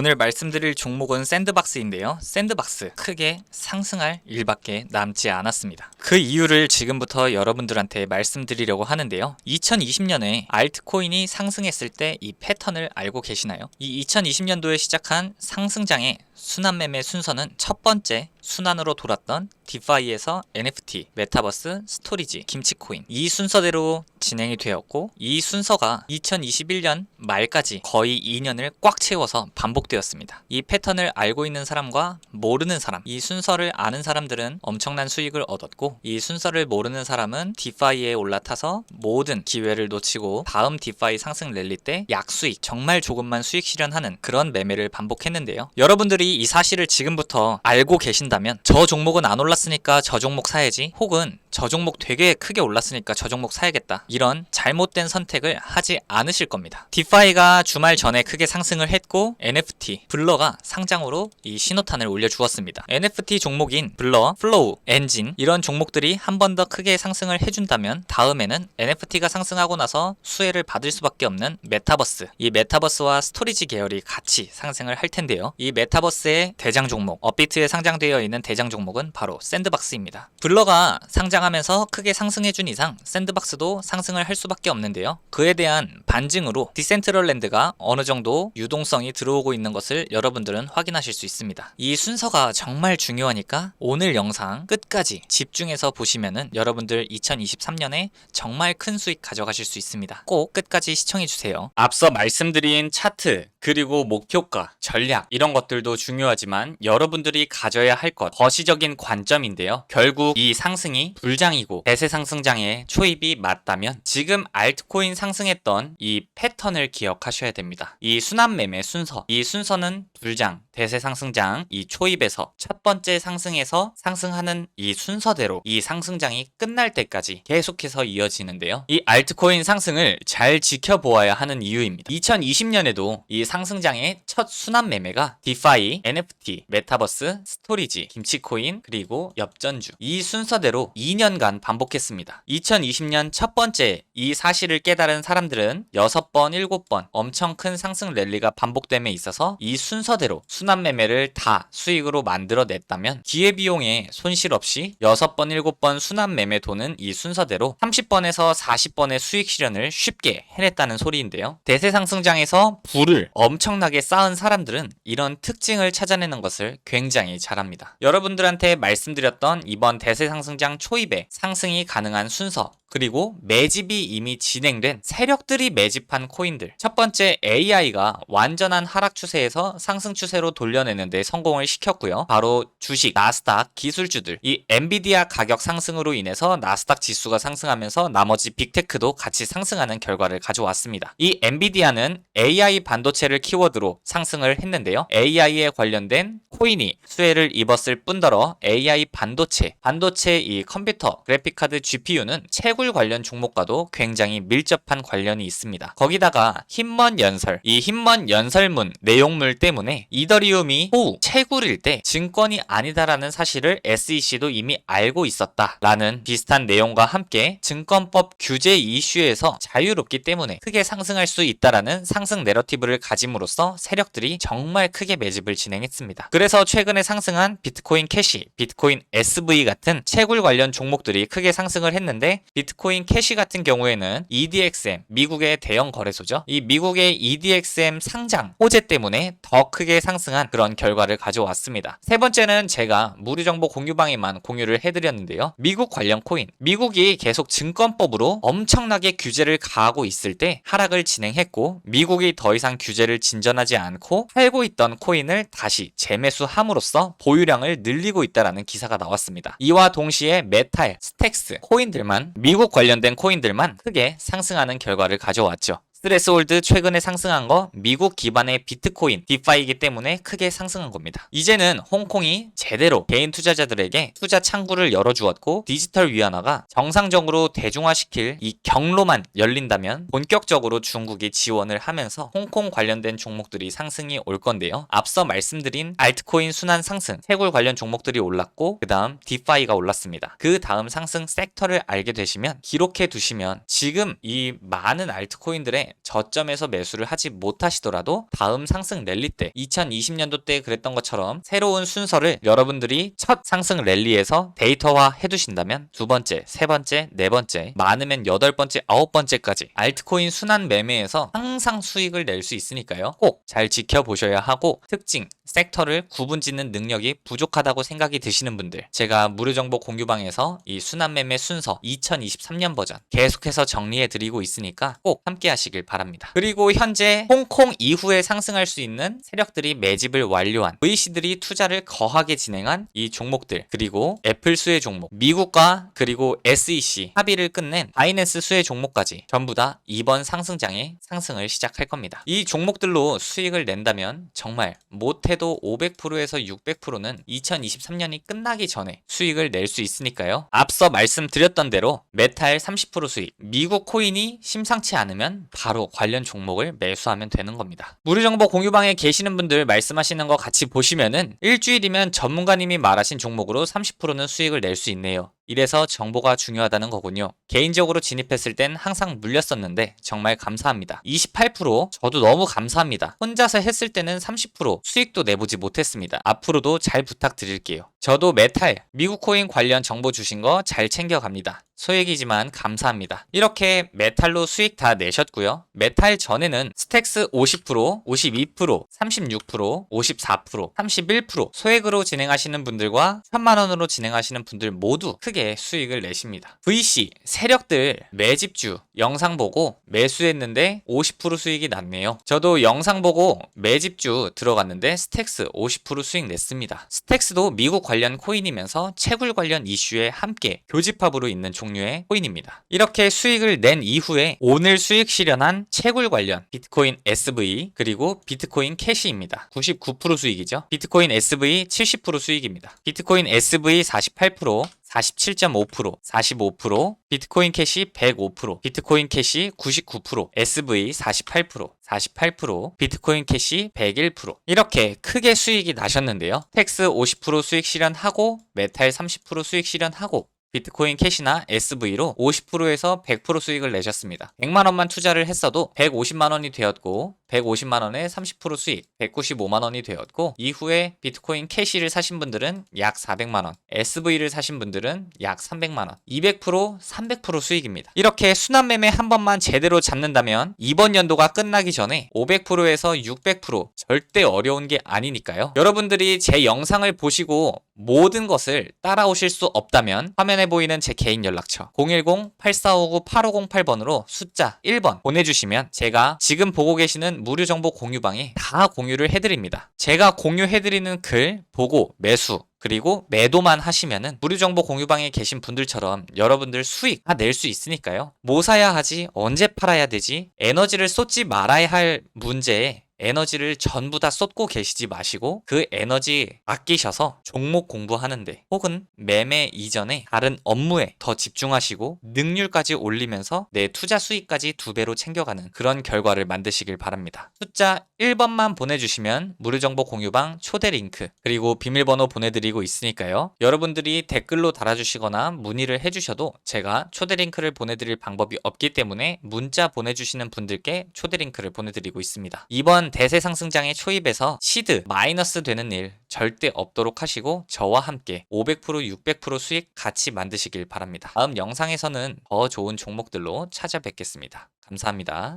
오늘 말씀드릴 종목은 샌드박스인데요. 샌드박스 크게 상승할 일밖에 남지 않았습니다. 그 이유를 지금부터 여러분들한테 말씀드리려고 하는데요. 2020년에 알트코인이 상승했을 때 이 패턴을 알고 계시나요? 이 2020년도에 시작한 상승장의 순환 매매 순서는 첫 번째 순환으로 돌았던 디파이에서 NFT, 메타버스, 스토리지, 김치코인 이 순서대로 진행이 되었고 이 순서가 2021년 말까지 거의 2년을 꽉 채워서 반복 되었습니다. 이 패턴을 알고 있는 사람과 모르는 사람, 이 순서를 아는 사람들은 엄청난 수익을 얻었고 이 순서를 모르는 사람은 디파이에 올라타서 모든 기회를 놓치고 다음 디파이 상승 랠리 때 약수익, 정말 조금만 수익 실현하는 그런 매매를 반복했는데요. 여러분들이 이 사실을 지금부터 알고 계신다면 저 종목은 안 올랐으니까 저 종목 사야지 혹은 저 종목 되게 크게 올랐으니까 저 종목 사야겠다. 이런 잘못된 선택을 하지 않으실 겁니다. 디파이가 주말 전에 크게 상승을 했고 NFT, 블러가 상장으로 이 신호탄을 올려주었습니다. NFT 종목인 블러, 플로우, 엔진 이런 종목들이 한 번 더 크게 상승을 해준다면 다음에는 NFT가 상승하고 나서 수혜를 받을 수밖에 없는 메타버스. 이 메타버스와 스토리지 계열이 같이 상승을 할 텐데요. 이 메타버스의 대장 종목, 업비트에 상장되어 있는 대장 종목은 바로 샌드박스입니다. 블러가 상장하면서 크게 상승해준 이상 샌드박스도 상승을 할 수밖에 없는데요. 그에 대한 반증으로 디센트럴랜드가 어느 정도 유동성이 들어오고 있는 것을 여러분들은 확인하실 수 있습니다. 이 순서가 정말 중요하니까 오늘 영상 끝까지 집중해서 보시면은 여러분들 2023년에 정말 큰 수익 가져가실 수 있습니다. 꼭 끝까지 시청해 주세요. 앞서 말씀드린 차트 그리고 목표가, 전략 이런 것들도 중요하지만 여러분들이 가져야 할 것 거시적인 관점인데요. 결국 이 상승이 불장이고 대세 상승장의 초입이 맞다면 지금 알트코인 상승했던 이 패턴을 기억하셔야 됩니다. 이 순환 매매 순서, 이 순서는 불장, 대세 상승장 이 초입에서 첫 번째 상승에서 상승하는 이 순서대로 이 상승장이 끝날 때까지 계속해서 이어지는데요. 이 알트코인 상승을 잘 지켜보아야 하는 이유입니다. 2020년에도 이 상승장의 첫 순환 매매가 디파이, NFT, 메타버스, 스토리지, 김치코인, 그리고 엽전주 이 순서대로 2년간 반복했습니다. 2020년 첫 번째 이 사실을 깨달은 사람들은 6번, 7번 엄청 큰 상승 랠리가 반복됨에 있어서 이 순서대로 순환 매매를 다 수익으로 만들어냈다면 기회비용에 손실 없이 6번, 7번 순환 매매 도는 이 순서대로 30번에서 40번의 수익 실현을 쉽게 해냈다는 소리인데요. 대세 상승장에서 불을 엄청나게 쌓은 사람들은 이런 특징을 찾아내는 것을 굉장히 잘합니다. 여러분들한테 말씀드렸던 이번 대세 상승장 초입에 상승이 가능한 순서 그리고 매집이 이미 진행된 세력들이 매집한 코인들. 첫 번째 AI가 완전한 하락 추세에서 상승 추세로 돌려내는데 성공을 시켰고요. 바로 주식, 나스닥, 기술주들. 이 엔비디아 가격 상승으로 인해서 나스닥 지수가 상승하면서 나머지 빅테크도 같이 상승하는 결과를 가져왔습니다. 이 엔비디아는 AI 반도체를 키워드로 상승을 했는데요. AI에 관련된 코인이 수혜를 입었을 뿐더러 AI 반도체, 반도체 이 컴퓨터, 그래픽카드 GPU는 채굴 관련 종목과도 굉장히 밀접한 관련이 있습니다. 거기다가 힘먼 연설, 이 힘먼 연설문 내용물 때문에 이더리움이 호우 채굴일 때 증권이 아니다라는 사실을 SEC도 이미 알고 있었다라는 비슷한 내용과 함께 증권법 규제 이슈에서 자유롭기 때문에 크게 상승할 수 있다라는 상승 내러티브를 가짐으로써 세력들이 정말 크게 매집을 진행했습니다. 그래서 최근에 상승한 비트코인 캐시, 비트코인 SV 같은 채굴 관련 종목들이 크게 상승을 했는데 비트 코인 캐시 같은 경우에는 EDXM, 미국의 대형 거래소죠. 이 미국의 EDXM 상장 호재 때문에 더 크게 상승한 그런 결과를 가져왔습니다. 세 번째는 제가 무료 정보 공유방에만 공유를 해드렸는데요. 미국 관련 코인, 미국이 계속 증권법으로 엄청나게 규제를 가하고 있을 때 하락을 진행했고 미국이 더 이상 규제를 진전하지 않고 팔고 있던 코인을 다시 재매수함으로써 보유량을 늘리고 있다라는 기사가 나왔습니다. 이와 동시에 메탈, 스택스 코인들만 미국 관련된 코인들만 크게 상승하는 결과를 가져왔죠. 스트레스홀드 최근에 상승한 거 미국 기반의 비트코인 디파이기 때문에 크게 상승한 겁니다. 이제는 홍콩이 제대로 개인 투자자들에게 투자 창구를 열어주었고 디지털 위안화가 정상적으로 대중화시킬 이 경로만 열린다면 본격적으로 중국이 지원을 하면서 홍콩 관련된 종목들이 상승이 올 건데요. 앞서 말씀드린 알트코인 순환 상승, 채굴 관련 종목들이 올랐고 그 다음 디파이가 올랐습니다. 그 다음 상승 섹터를 알게 되시면 기록해 두시면 지금 이 많은 알트코인들의 저점에서 매수를 하지 못하시더라도 다음 상승 랠리 때 2020년도 때 그랬던 것처럼 새로운 순서를 여러분들이 첫 상승 랠리에서 데이터화 해두신다면 두 번째, 세 번째, 네 번째, 많으면 여덟 번째, 아홉 번째까지 알트코인 순환 매매에서 항상 수익을 낼 수 있으니까요. 꼭 잘 지켜보셔야 하고 특징, 섹터를 구분 짓는 능력이 부족하다고 생각이 드시는 분들 제가 무료 정보 공유방에서 이 순환 매매 순서 2023년 버전 계속해서 정리해 드리고 있으니까 꼭 함께 하시길 바랍니다. 그리고 현재 홍콩 이후에 상승할 수 있는 세력들이 매집을 완료한 VC들이 투자를 거하게 진행한 이 종목들 그리고 애플 수혜 종목 미국과 그리고 SEC 합의를 끝낸 바이낸스 수혜 종목까지 전부 다 이번 상승장에 상승을 시작할 겁니다. 이 종목들로 수익을 낸다면 정말 못해도 500%에서 600%는 2023년이 끝나기 전에 수익을 낼 수 있으니까요. 앞서 말씀드렸던 대로 메탈 30% 수익, 미국 코인이 심상치 않으면 바로 관련 종목을 매수하면 되는 겁니다. 무료 정보 공유방에 계시는 분들 말씀하시는 거 같이 보시면은 일주일이면 전문가님이 말하신 종목으로 30%는 수익을 낼 수 있네요. 이래서 정보가 중요하다는 거군요. 개인적으로 진입했을 땐 항상 물렸었는데 정말 감사합니다. 28% 저도 너무 감사합니다. 혼자서 했을 때는 30% 수익도 내보지 못했습니다. 앞으로도 잘 부탁드릴게요. 저도 메탈, 미국 코인 관련 정보 주신 거 잘 챙겨갑니다. 소액이지만 감사합니다. 이렇게 메탈로 수익 다 내셨고요. 메탈 전에는 스택스 50%, 52%, 36%, 54%, 31% 소액으로 진행하시는 분들과 천만 원으로 진행하시는 분들 모두 크게 수익을 내십니다. VC 세력들 매집주 영상 보고 매수했는데 50% 수익이 났네요. 저도 영상 보고 매집주 들어갔는데 스택스 50% 수익 냈습니다. 스택스도 미국 관련 코인이면서 채굴 관련 이슈에 함께 교집합으로 있는 종류의 코인입니다. 이렇게 수익을 낸 이후에 오늘 수익 실현한 채굴 관련 비트코인 SV 그리고 비트코인 캐시입니다. 99% 수익이죠. 비트코인 SV 70% 수익입니다. 비트코인 SV 48%, 47.5%, 45%, 비트코인 캐시 105%, 비트코인 캐시 99%, SV 48%, 48%, 비트코인 캐시 101%. 이렇게 크게 수익이 나셨는데요. 텍스 50% 수익 실현하고 메탈 30% 수익 실현하고 비트코인 캐시나 SV로 50%에서 100% 수익을 내셨습니다. 100만 원만 투자를 했어도 150만 원이 되었고 150만 원에 30% 수익, 195만 원이 되었고 이후에 비트코인 캐시를 사신 분들은 약 400만 원, SV를 사신 분들은 약 300만 원, 200% 300% 수익입니다. 이렇게 순환 매매 한 번만 제대로 잡는다면 이번 연도가 끝나기 전에 500%에서 600% 절대 어려운 게 아니니까요. 여러분들이 제 영상을 보시고 모든 것을 따라오실 수 없다면 화면 에 보이는 제 개인 연락처 010-8459-8508번으로 숫자 1번 보내주시면 제가 지금 보고 계시는 무료 정보 공유방에 다 공유를 해드립니다. 제가 공유해드리는 글 보고 매수 그리고 매도만 하시면은 무료 정보 공유방에 계신 분들처럼 여러분들 수익 다 낼 수 있으니까요. 뭐 사야 하지? 언제 팔아야 되지? 에너지를 쏟지 말아야 할 문제에 에너지를 전부 다 쏟고 계시지 마시고 그 에너지 아끼셔서 종목 공부하는데 혹은 매매 이전에 다른 업무에 더 집중하시고 능률까지 올리면서 내 투자 수익까지 두 배로 챙겨가는 그런 결과를 만드시길 바랍니다. 숫자 1번만 보내주시면 무료 정보 공유방 초대 링크 그리고 비밀번호 보내드리고 있으니까요. 여러분들이 댓글로 달아주시거나 문의를 해주셔도 제가 초대 링크를 보내드릴 방법이 없기 때문에 문자 보내주시는 분들께 초대 링크를 보내드리고 있습니다. 이번 대세 상승장의 초입에서 시드 마이너스 되는 일 절대 없도록 하시고 저와 함께 500% 600% 수익 같이 만드시길 바랍니다. 다음 영상에서는 더 좋은 종목들로 찾아뵙겠습니다. 감사합니다.